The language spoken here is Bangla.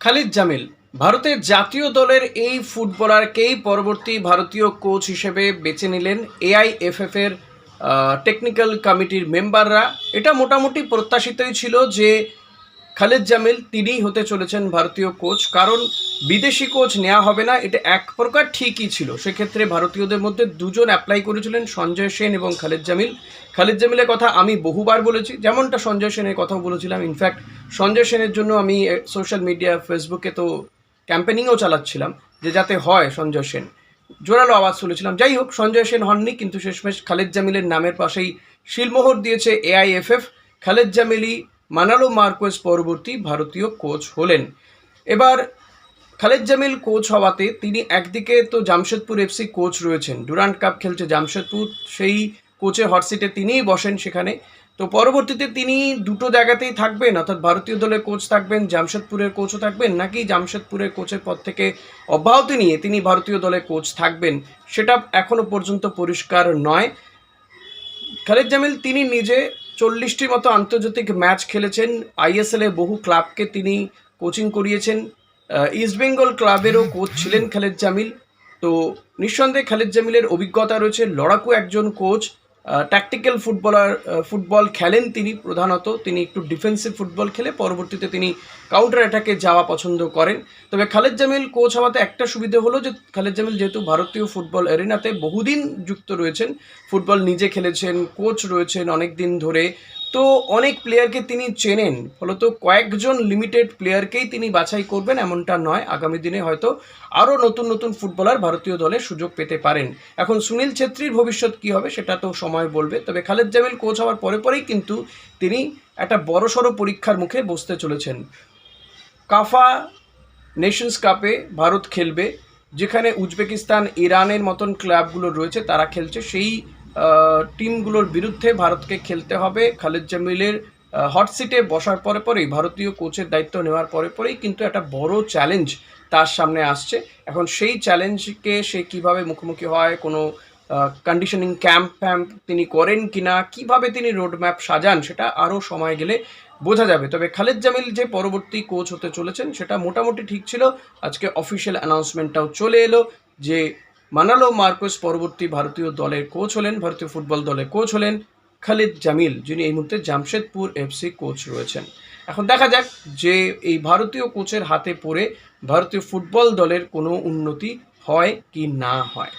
খালিদ জামিল, ভারতের জাতীয় দলের এই ফুটবলারকেই পরবর্তী ভারতীয় কোচ হিসেবে বেছে নিলেন এআইএফএফ এর টেকনিক্যাল কমিটির মেম্বাররা এটা মোটামুটি প্রত্যাশিতই ছিল যে খালিদ জামিল তিনিই হতে চলেছেন ভারতীয় কোচ। কারণ বিদেশি কোচ নেওয়া হবে না, এটা এক প্রকার ঠিকই ছিল। সেক্ষেত্রে ভারতীয়দের মধ্যে দুজন অ্যাপ্লাই করেছিলেন, সঞ্জয় সেন এবং খালেদ জামিল। খালেদ জামিলের কথা আমি বহুবার বলেছি, যেমনটা সঞ্জয় সেনের কথাও বলেছিলাম। ইনফ্যাক্ট সঞ্জয় সেনের জন্য আমি সোশ্যাল মিডিয়া ফেসবুকে তো ক্যাম্পেনিংও চালাচ্ছিলাম, যে যাতে হয় সঞ্জয় সেন। জোরালো আওয়াজ তুলেছিলাম। যাই হোক, সঞ্জয় সেন হননি, কিন্তু শেষমেশ খালেদ জামিলের নামের পাশেই শিলমোহর দিয়েছে AIFF Khalid Jamil Manolo Marquez পরবর্তী ভারতীয় কোচ হলেন। এবার খালেদ জামিল কোচ হওয়াতে তিনি একদিকে তো জামশেদপুর এফসি কোচ রয়েছেন, ডুরান্ট কাপ খেলছে জামশেদপুর, সেই কোচের হটসিটে তিনিই বসেন সেখানে। তো পরবর্তীতে তিনি দুটো জায়গাতেই থাকবেন, অর্থাৎ ভারতীয় দলের কোচ থাকবেন, জামশেদপুরের কোচও থাকবেন, নাকি জামশেদপুরের কোচের পদ থেকে অব্যাহতি নিয়ে তিনি ভারতীয় দলের কোচ থাকবেন, সেটা এখনও পর্যন্ত পরিষ্কার নয়। খালেদ জামিল তিনি নিজে চল্লিশটির মতো আন্তর্জাতিক ম্যাচ খেলেছেন। আইএসএল এর বহু ক্লাবকে তিনি কোচিং করিয়েছেন। ইস্টবেঙ্গল ক্লাবেরও কোচ ছিলেন খালেদ জামিল। তো নিঃসন্দেহে খালেদ জামিলের অভিজ্ঞতা রয়েছে। লড়াকু একজন কোচ ট্যাকটিক্যাল ফুটবলার ফুটবল খেলেন তিনি প্রধানত। তিনি একটু ডিফেন্সিভ ফুটবল খেলে, পরবর্তীতে তিনি কাউন্টার অ্যাটাকে যাওয়া পছন্দ করেন। তবে খালেদ জামিল কোচ হওয়াতে একটা সুবিধে হলো যে, খালেদ জামিল যেহেতু ভারতীয় ফুটবল এরিনাতে বহুদিন যুক্ত রয়েছেন ফুটবল নিজে খেলেছেন কোচ রয়েছেন অনেক দিন ধরে তো অনেক প্লেয়ারকে তিনি চেনেন। ফলত কয়েকজন লিমিটেড প্লেয়ারকেই তিনি বাছাই করবেন এমনটা নয়। আগামী দিনে হয়তো আরও নতুন নতুন ফুটবলার ভারতীয় দলে সুযোগ পেতে পারেন। এখন সুনীল ছেত্রীর ভবিষ্যৎ কী হবে সেটা তো সময় বলবে। তবে খালেদ জামিল কোচ হওয়ার পরে পরেই কিন্তু তিনি একটা বড়সড় পরীক্ষার মুখে বসতে চলেছেন। কাফা নেশনস কাপে ভারত খেলবে। যেখানে উজবেকিস্তান, ইরানের মতন ক্লাবগুলো রয়েছে, তারা খেলছে। সেই টিমগুলোর বিরুদ্ধে ভারতকে খেলতে হবে। খালেদ জামিলের হট সিটে বসার পরে পরেই, ভারতীয় কোচের দায়িত্ব নেওয়ার পরে পরেই কিন্তু একটা বড় চ্যালেঞ্জ তার সামনে আসছে। এখন সেই চ্যালেঞ্জকে সে কীভাবে মুখোমুখি হয়, কোনো কন্ডিশনিং ক্যাম্প ফ্যাম্প তিনি করেন কিনা, কীভাবে তিনি রোডম্যাপ সাজান, সেটা আরও সময় গেলে বোঝা যাবে। তবে খালেদ জামিল যে পরবর্তী কোচ হতে চলেছেন, সেটা মোটামুটি ঠিক ছিল। আজকে অফিসিয়াল অ্যানাউন্সমেন্টটাও চলে এলো যে মানালো মার্কোস পরবর্তী ভারতীয় দলের কোচ হলেন, ভারতীয় ফুটবল দলের কোচ হলেন খালিদ জামিল, যিনি এই মুহূর্তে জামশেদপুর এফসি কোচ রয়েছেন। এখন দেখা যাক যে এই ভারতীয় কোচের হাতে পড়ে ভারতীয় ফুটবল দলের কোনো উন্নতি হয় কি না হয়।